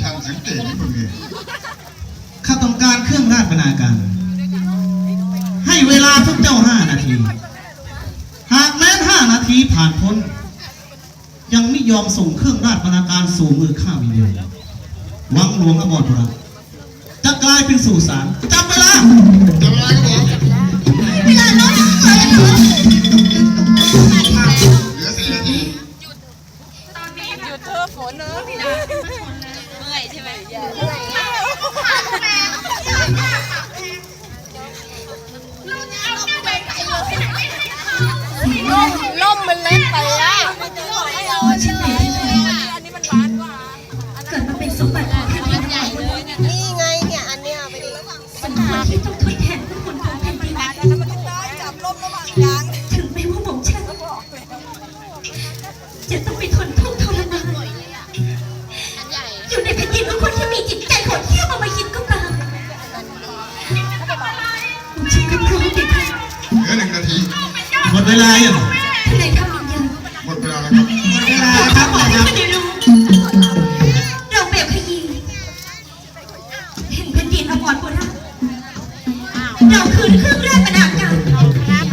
ช่างสังเกตนี่เองข้าต้องการเครื่องราชบรรณาการ ให้เวลาพวกเจ้าห้านาที หากแม้ห้านาทีผ่านพ้น ยังไม่ยอมส่งเครื่องราชบรรณาการสู่มือข้าวิเดียวังหลวงอบรดรัก กลายเป็นสู่สารจับเวลาจับเวลาครับผมเวลาลดเลยเหรอหลือตอนนี้หยุดเธอฝนเนอะพี่ดาเมื่อยใช่ไหมเมื่อยล่มล่มมันเล็กไปอะอันนี้มันหวานกว่าเกิดมาเป็นซุปเปอร์ เวลาอย่างไหนทำอย่างเยวหมดเวลาแล้วครัเวลาแล้วครเราเปรียบพยีเห็นพยีนดินเอานคนเราคืนเครื่องเลือดเป็นกาศ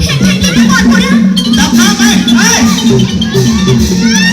เห็นแผ่นดินเอาก่อนคนะเราเข้าไปไป